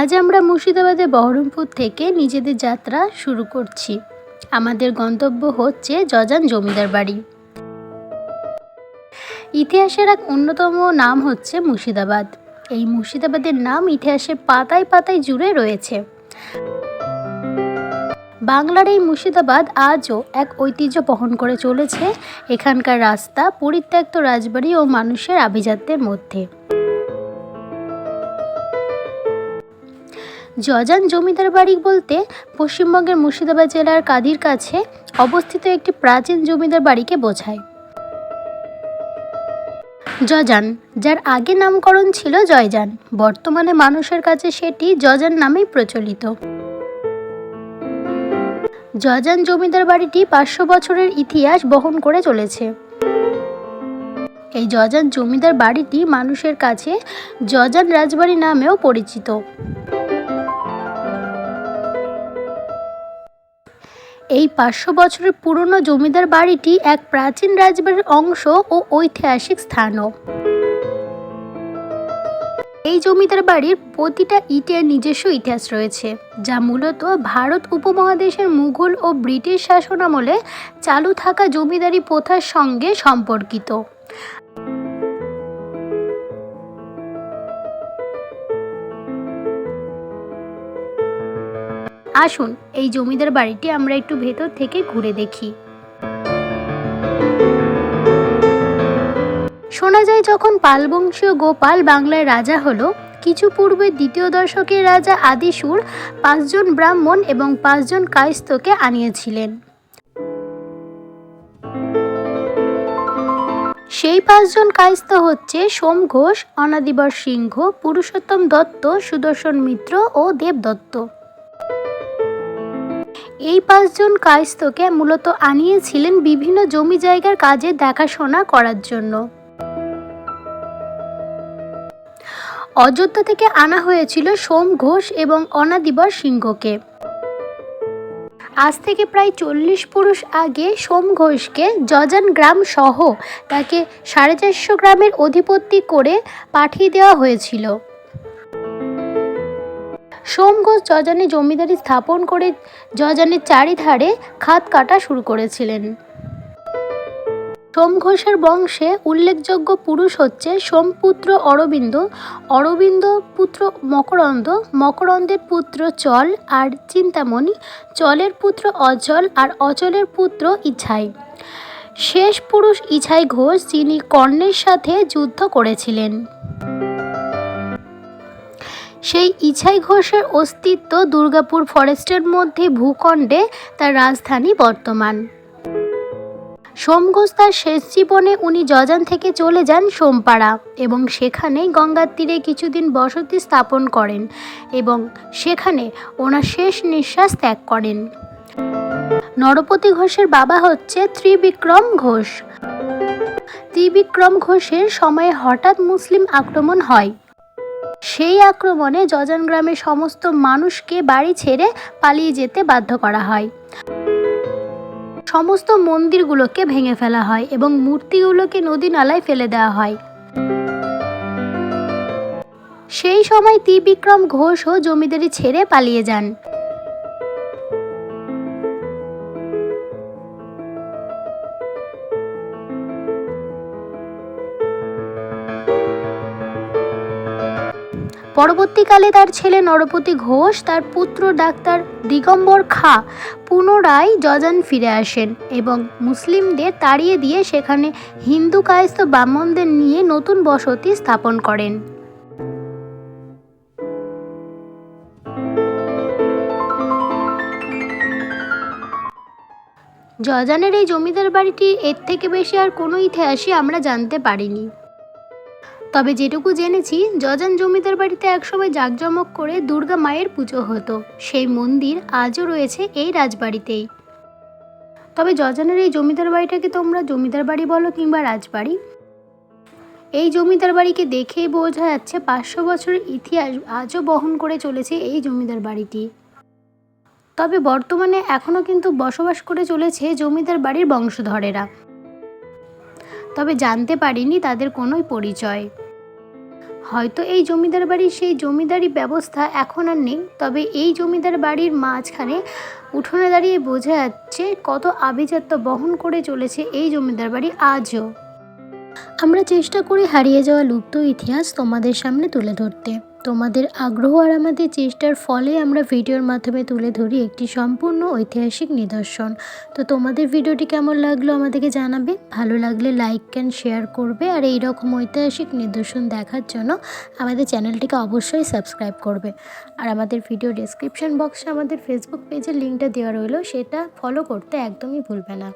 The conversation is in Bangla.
আজ আমরা মুর্শিদাবাদের বহরমপুর থেকে নিজেদের যাত্রা শুরু করছি। আমাদের গন্তব্য হচ্ছে জজান জমিদার বাড়ি। ইতিহাসের এক অন্যতম নাম হচ্ছে মুর্শিদাবাদ। এই মুর্শিদাবাদের নাম ইতিহাসের পাতায় পাতায় জুড়ে রয়েছে। বাংলার এই মুর্শিদাবাদ আজও এক ঐতিহ্য বহন করে চলেছে এখানকার রাস্তা, পরিত্যক্ত রাজবাড়ি ও মানুষের আভিজাত্যের মধ্যে। জজান জমিদার বাড়ি বলতে পশ্চিমবঙ্গের মুর্শিদাবাদ জেলার কাদির কাছে অবস্থিত একটি প্রাচীন জমিদার বাড়িকে বোঝায়। জজান যার আগে নামকরণ ছিল জয়জান, বর্তমানে মানুষের কাছে সেটি জজান নামেই প্রচলিত। জজান জমিদার বাড়িটি পাঁচশো বছরের ইতিহাস বহন করে চলেছে। এই জজান জমিদার বাড়িটি মানুষের কাছে জজান রাজবাড়ি নামেও পরিচিত। এই পাঁচশো বছরের পুরনো জমিদার বাড়িটি এক প্রাচীন রাজবাড়ির অংশ ও ঐতিহাসিক স্থানও। এই জমিদার বাড়ির প্রতিটা ইটের নিজস্ব ইতিহাস রয়েছে, যা মূলত ভারত উপমহাদেশের মুঘল ও ব্রিটিশ শাসনামলে চালু থাকা জমিদারি প্রথার সঙ্গে সম্পর্কিত। আসুন, এই জমিদার বাড়িটি আমরা একটু ভেতর থেকে ঘুরে দেখি। শোনা যায় যখন পালবংশীয় গোপাল বাংলার রাজা হলো, কিছু পূর্বে দ্বিতীয় দশকের রাজা আদিসুর পাঁচজন ব্রাহ্মণ এবং পাঁচজন কায়স্থকে আনিয়েছিলেন। সেই পাঁচজন কায়স্থ হচ্ছে সোম ঘোষ, অনাদিবর সিংহ, পুরুষোত্তম দত্ত, সুদর্শন মিত্র ও দেব দত্ত এই পাঁচজন কায়স্তকে মূলত আনিয়েছিলেন বিভিন্ন জমি জায়গার কাজে দেখাশোনা করার জন্য। অযোধ্যা থেকে আনা হয়েছিল সোম ঘোষ এবং অনাদিবর সিংহকে। আজ থেকে প্রায় চল্লিশ পুরুষ আগে সোম ঘোষকে যজান গ্রাম সহ তাকে সাড়ে চারশো গ্রামের অধিপতি করে পাঠিয়ে দেওয়া হয়েছিল। সোম ঘোষ যজানে জমিদারি স্থাপন করে যজানের চারিধারে খাত কাটা শুরু করেছিলেন। সোম ঘোষের বংশে উল্লেখযোগ্য পুরুষ হচ্ছে সোমপুত্র অরবিন্দ অরবিন্দ পুত্র মকরন্দ, মকরন্দের পুত্র চল আর চিন্তামণি, চলের পুত্র অচল আর অচলের পুত্র ইছাই। শেষ পুরুষ ইছাই ঘোষ যিনি কর্ণের সাথে যুদ্ধ করেছিলেন। সেই ইছাই ঘোষের অস্তিত্ব দুর্গাপুর ফরেস্টের মধ্যে ভূখণ্ডে তার রাজধানী বর্তমান। সোম ঘোষ তার শেষ জীবনে উনি জজান থেকে চলে যান সোমপাড়া এবং সেখানেই গঙ্গার তীরে কিছুদিন বসতি স্থাপন করেন এবং সেখানে ওনার শেষ নিঃশ্বাস ত্যাগ করেন। নরপতি ঘোষের বাবা হচ্ছে ত্রিবিক্রম ঘোষ। ত্রিবিক্রম ঘোষের সময়ে হঠাৎ মুসলিম আক্রমণ হয়। সেই আক্রমণে জজান গ্রামের সমস্ত মানুষকে বাড়ি ছেড়ে পালিয়ে যেতে বাধ্য করা হয়। সমস্ত মন্দিরগুলোকে ভেঙে ফেলা হয় এবং মূর্তিগুলোকে নদী নালায় ফেলে দেওয়া হয়। সেই সময় ত্রিবিক্রম ও জমিদারি ছেড়ে পালিয়ে যান। পরবর্তীকালে তার ছেলে নরপতি ঘোষ, তার পুত্র ডাক্তার দিগম্বর খা পুনরায় যজান ফিরে আসেন এবং মুসলিমদের তাড়িয়ে দিয়ে সেখানে হিন্দু কায়স্থ ব্রাহ্মণদের নিয়ে নতুন বসতি স্থাপন করেন। জজানের এই জমিদার বাড়িটি এর থেকে বেশি আর কোনো ইতিহাসই আমরা জানতে পারিনি। তবে যেটুকু জেনেছি, যজান জমিদার বাড়িতে একসময় জাঁকজমক করে দুর্গা মায়ের পুজো হতো। সেই মন্দির আজও রয়েছে এই রাজবাড়িতেই। তবে যজানের এই জমিদার বাড়িটাকে তোমরা জমিদার বাড়ি বলো কিংবা রাজবাড়ি? এই জমিদার বাড়িকে দেখেই বোঝা যাচ্ছে পাঁচশো বছরের ইতিহাস আজও বহন করে চলেছে এই জমিদার বাড়িটি। তবে বর্তমানে এখনও কিন্তু বসবাস করে চলেছে জমিদার বাড়ির বংশধরেরা। তবে জানতে পারিনি তাদের কোনোই পরিচয়। হয়তো এই জমিদার বাড়ির সেই জমিদারি ব্যবস্থা এখন আর নেই, তবে এই জমিদার বাড়ির মাঝখানে উঠোনে দাঁড়িয়ে বোঝা যাচ্ছে কত আভিজাত্য বহন করে চলেছে এই জমিদার বাড়ি আজও। আমরা চেষ্টা করি হারিয়ে যাওয়া লুপ্ত ইতিহাস তোমাদের সামনে তুলে ধরতে। তোমাদের আগ্রহ আর আমাদের চেষ্টার ফলে আমরা ভিডিওর মাধ্যমে তুলে ধরি একটি সম্পূর্ণ ঐতিহাসিক নিদর্শন। তো তোমাদের ভিডিওটি কেমন লাগল আমাদেরকে জানাবে। ভালো লাগলে লাইক অ্যান্ড শেয়ার করবে আর এই রকম ঐতিহাসিক নিদর্শন দেখার জন্য আমাদের চ্যানেলটিকে অবশ্যই সাবস্ক্রাইব করবে। আর আমাদের ভিডিও ডেসক্রিপশন বক্সে আমাদের ফেসবুক পেজের লিঙ্কটা দেওয়া রইল, সেটা ফলো করতে একদমই ভুলবে না।